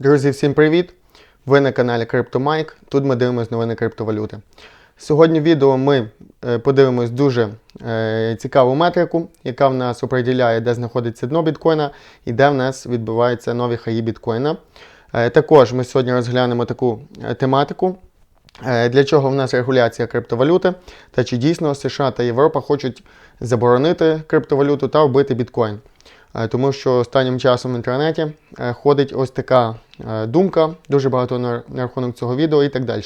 Друзі, всім привіт! Ви на каналі CryptoMike. Тут ми дивимося новини криптовалюти. Сьогодні в відео ми е, подивимось дуже е, цікаву метрику, яка в нас определяє, де знаходиться дно біткоїна і де в нас відбуваються нові хаї біткоїна. Е, також ми сьогодні розглянемо таку тематику. Для чого в нас регуляція криптовалюти та чи дійсно США та Європа хочуть заборонити криптовалюту та вбити біткоін? Е, Тому що останнім часом в інтернеті е, ходить ось така е, думка, дуже багато на, рахунок цього відео і так далі.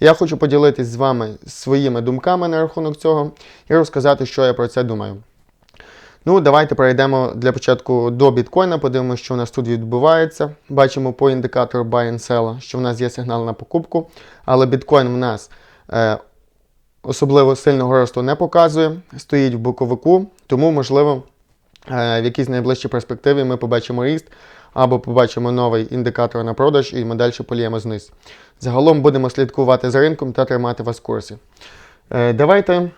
Я хочу поділитись з вами своїми думками на рахунок цього і розказати, що я про це думаю. Ну, давайте перейдемо для початку до біткоїна, подивимося, що у нас тут відбувається. Бачимо по індикатору Buy and Sell, що в нас є сигнал на покупку, але біткоін в нас особливо сильного росту не показує, стоїть в боковику, тому, можливо, в якійсь найближчій перспективі ми побачимо ріст або побачимо новий індикатор на продаж і ми далі поліємо зниз. Загалом будемо слідкувати за ринком та тримати вас в курсі. Е, давайте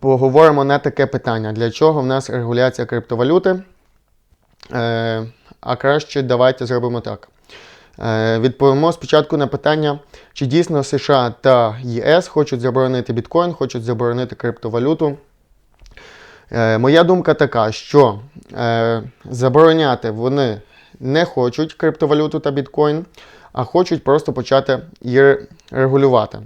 поговоримо на таке питання: для чого в нас регуляція криптовалюти? Е, а краще давайте зробимо так. Е, відповімо спочатку на питання, чи дійсно США та ЄС хочуть заборонити біткоін, хочуть заборонити криптовалюту. Е, моя думка така, що е, забороняти вони не хочуть криптовалюту та біткоін, а хочуть просто почати її регулювати.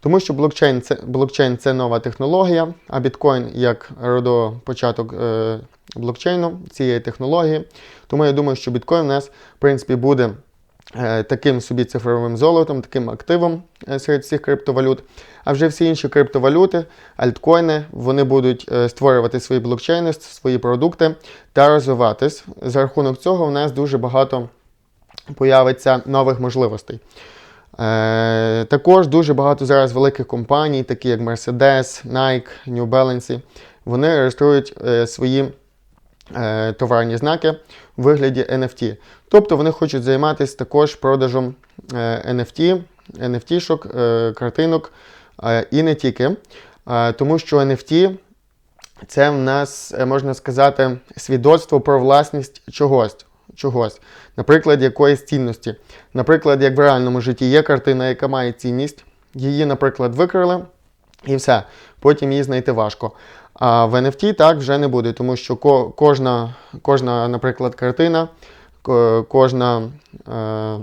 Тому що блокчейн це, блокчейн це нова технологія, а біткоін як родопочаток е, блокчейну цієї технології. Тому я думаю, що біткоін у нас, в принципі, буде таким собі цифровим золотом, таким активом е, серед всіх криптовалют. А вже всі інші криптовалюти, альткоїни, вони будуть е, створювати свої блокчейни, свої продукти та розвиватись. За рахунок цього у нас дуже багато появиться нових можливостей. Е, також дуже багато зараз великих компаній, такі як Mercedes, Nike, New Balance, вони реєструють е, свої е, товарні знаки у вигляді NFT. Тобто вони хочуть займатися також продажем е, NFT, NFT-шок, е, картинок е, і не тільки. Е, тому що NFT це в нас, е, можна сказати, свідоцтво про власність чогось. чогось. Наприклад, якоїсь цінності. Наприклад, як в реальному житті є картина, яка має цінність, її, наприклад, викрили, і все. Потім її знайти важко. А в NFT так вже не буде, тому що ко- кожна, кожна наприклад, картина, ко- кожна е,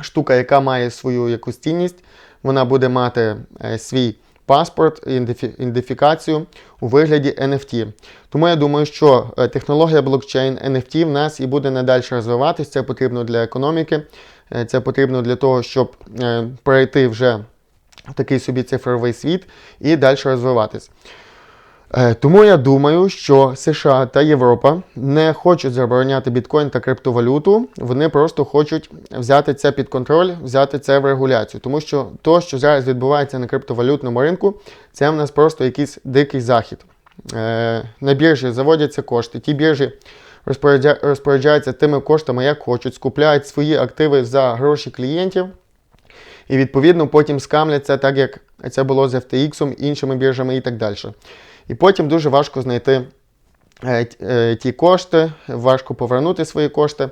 штука, яка має свою якусь цінність, вона буде мати е, свій паспорт, ідентифікацію у вигляді NFT. Тому я думаю, що е, технологія блокчейн NFT в нас і буде надалі розвиватися. Це потрібно для економіки, е, це потрібно для того, щоб е, перейти вже в такий собі цифровий світ і далі розвиватись. Е, Тому я думаю, що США та Європа не хочуть забороняти біткоін та криптовалюту. Вони просто хочуть взяти це під контроль, взяти це в регуляцію. Тому що то, що зараз відбувається на криптовалютному ринку, це в нас просто якийсь дикий захід. Е, На біржі заводяться кошти. Ті біржі розпоряджаються тими коштами, як хочуть, скупляють свої активи за гроші клієнтів. І відповідно потім скамляться, так як це було з FTX, іншими біржами і так далі. І потім дуже важко знайти е, е, ті кошти, важко повернути свої кошти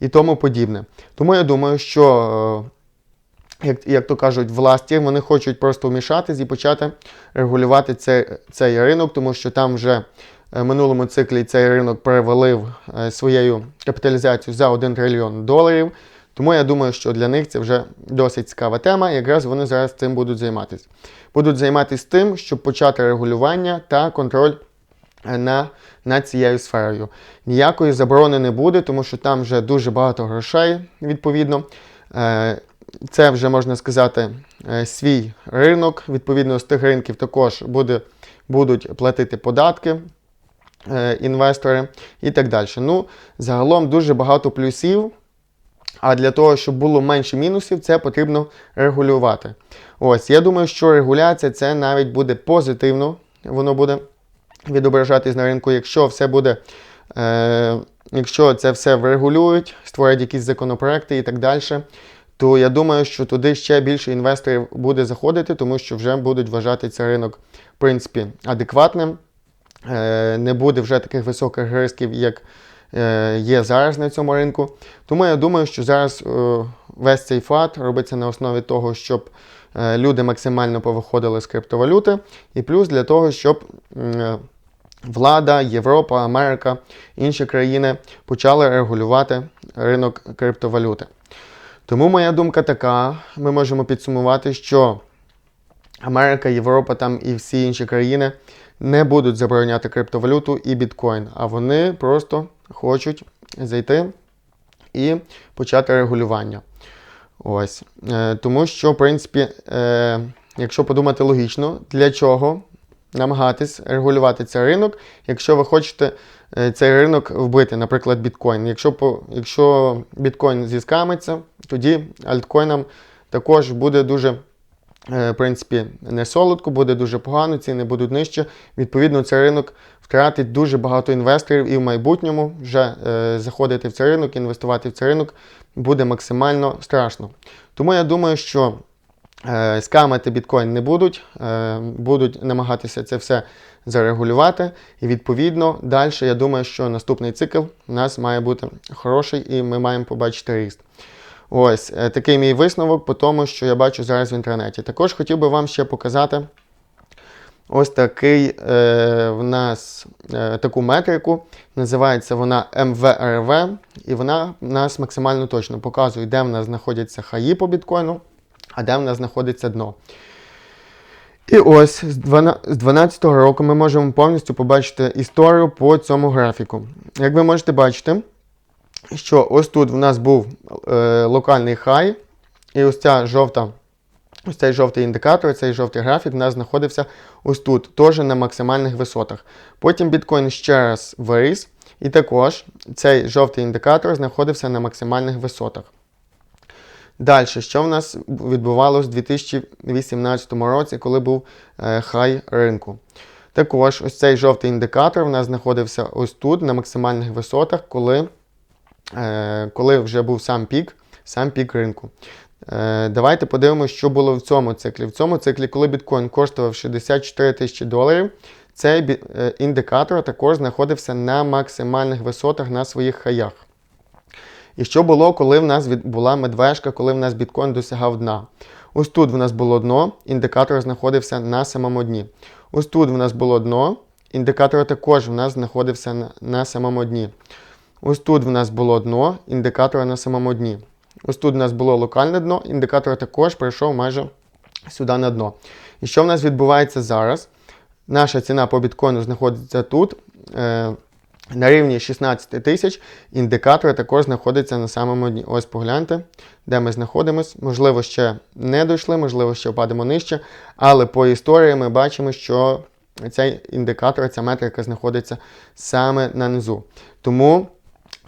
і тому подібне. Тому я думаю, що, е, як, як то кажуть, власті вони хочуть просто вмішатись і почати регулювати цей, цей ринок, тому що там вже в минулому циклі цей ринок перевалив своєю капіталізацією за 1 трильйон доларів. Тому я думаю, що для них це вже досить цікава тема, якраз вони зараз цим будуть займатися. Будуть займатися тим, щоб почати регулювання та контроль е, на, над цією сферою. Ніякої заборони не буде, тому що там вже дуже багато грошей, відповідно. Е, Це вже можна сказати е, свій ринок. Відповідно, з тих ринків також буде, будуть платити податки інвестори і так далі. Ну, загалом дуже багато плюсів. А для того, щоб було менше мінусів, це потрібно регулювати. Ось, я думаю, що регуляція це навіть буде позитивно, воно буде відображатись на ринку, якщо все буде, е, якщо це все врегулюють, створять якісь законопроекти і так далі, то я думаю, що туди ще більше інвесторів буде заходити, тому що вже будуть вважати цей ринок, в принципі, адекватним. Е, не буде вже таких високих рисків, як є зараз на цьому ринку. Тому я думаю, що зараз е, весь цей фат робиться на основі того, щоб е, люди максимально повиходили з криптовалюти, і плюс для того, щоб е, влада, Європа, Америка, інші країни почали регулювати ринок криптовалюти. Тому моя думка така: ми можемо підсумувати, що Америка, Європа там і всі інші країни не будуть забороняти криптовалюту і біткоін, а вони просто хочуть зайти і почати регулювання. Ось. Е, тому що, в принципі, е, якщо подумати логічно, для чого намагатись регулювати цей ринок, якщо ви хочете е, цей ринок вбити, наприклад, біткоін. Якщо, якщо біткоін зіскамиться, тоді альткоїнам також буде дуже в принципі, не солодко, буде дуже погано, ціни будуть нижче. Відповідно, цей ринок втратить дуже багато інвесторів і в майбутньому вже е, заходити в цей ринок, інвестувати в цей ринок буде максимально страшно. Тому я думаю, що е, скамити біткоін не будуть, е, будуть намагатися це все зарегулювати. І відповідно далі я думаю, що наступний цикл у нас має бути хороший і ми маємо побачити ріст. Ось е, такий мій висновок по тому, що я бачу зараз в інтернеті. Також хотів би вам ще показати ось такий е, в нас е, таку метрику. Називається вона МВРВ, і вона нас максимально точно показує, де в нас знаходяться хаї по біткоїну, а де в нас знаходиться дно. І ось з 2012 року ми можемо повністю побачити історію по цьому графіку. Як ви можете бачити, що ось тут в нас був е, локальний хай, і ось ця жовта, ось цей жовтий індикатор, цей жовтий графік в нас знаходився ось тут, теж на максимальних висотах. Потім біткоін ще раз виріс, і також цей жовтий індикатор знаходився на максимальних висотах. Далі, що в нас відбувалося в 2018 році, коли був е, хай ринку? Також ось цей жовтий індикатор в нас знаходився ось тут, на максимальних висотах, коли коли вже був сам пік, сам пік ринку. Е, давайте подивимося, що було в цьому циклі. В цьому циклі, коли біткоін коштував 64 тисячі доларів, цей е, індикатор також знаходився на максимальних висотах на своїх хаях. І що було, коли в нас була медвежка, коли в нас біткоін досягав дна? Ось тут в нас було дно, індикатор знаходився на самому дні. Ось тут в нас було дно, індикатор також в нас знаходився на, на самому дні. Ось тут в нас було дно індикатора на самому дні. Ось тут в нас було локальне дно, індикатор також прийшов майже сюди на дно. І що в нас відбувається зараз? Наша ціна по біткоїну знаходиться тут. Е, на рівні 16 тисяч індикатор також знаходиться на самому дні. Ось погляньте, де ми знаходимося. Можливо, ще не дійшли, можливо, ще впадемо нижче. Але по історії ми бачимо, що цей індикатор, ця метрика знаходиться саме на низу. Тому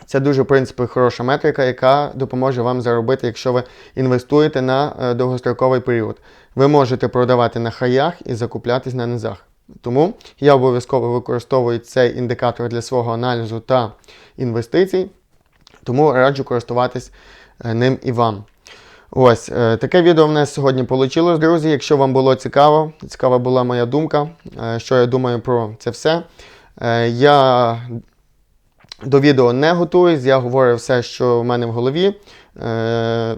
це дуже, в принципі, хороша метрика, яка допоможе вам заробити, якщо ви інвестуєте на е, довгостроковий період. Ви можете продавати на хаях і закуплятись на низах. Тому я обов'язково використовую цей індикатор для свого аналізу та інвестицій, тому раджу користуватись е, ним і вам. Ось е, таке відео в нас сьогодні вийшло, друзі. Якщо вам було цікаво, цікава була моя думка, що я думаю про це все. Я до відео не готуюсь, я говорю все, що в мене в голові, е-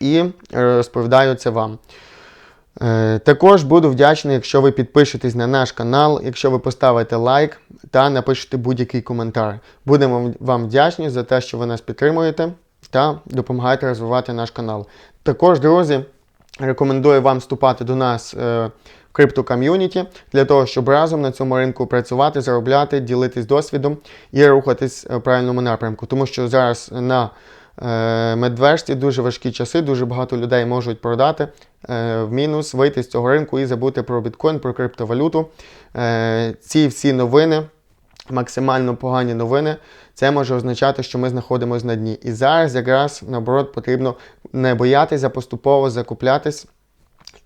і розповідаю це вам. Е, також буду вдячний, якщо ви підпишетесь на наш канал, якщо ви поставите лайк та напишете будь-який коментар. Будемо вам вдячні за те, що ви нас підтримуєте та допомагаєте розвивати наш канал. Також, друзі, рекомендую вам вступати до нас е, криптоком'юніті для того, щоб разом на цьому ринку працювати, заробляти, ділитись досвідом і рухатись в правильному напрямку. Тому що зараз на е, медвежці дуже важкі часи, дуже багато людей можуть продати е, в мінус, вийти з цього ринку і забути про біткоін, про криптовалюту. Е, ці всі новини. Максимально погані новини, це може означати, що ми знаходимося на дні. І зараз якраз наоборот потрібно не боятися поступово закуплятись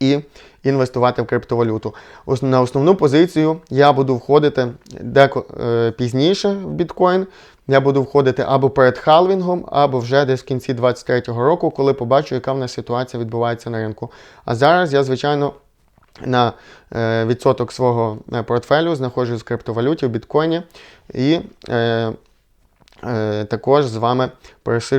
і інвестувати в криптовалюту. На основну позицію я буду входити деко е, пізніше в біткоін. Я буду входити або перед халвінгом, або вже десь в кінці 2023 року, коли побачу, яка в нас ситуація відбувається на ринку. А зараз я, звичайно, на е, відсоток свого е, портфелю знаходжусь в криптовалюті, в біткоїні. І е, е, також з вами пересиджувати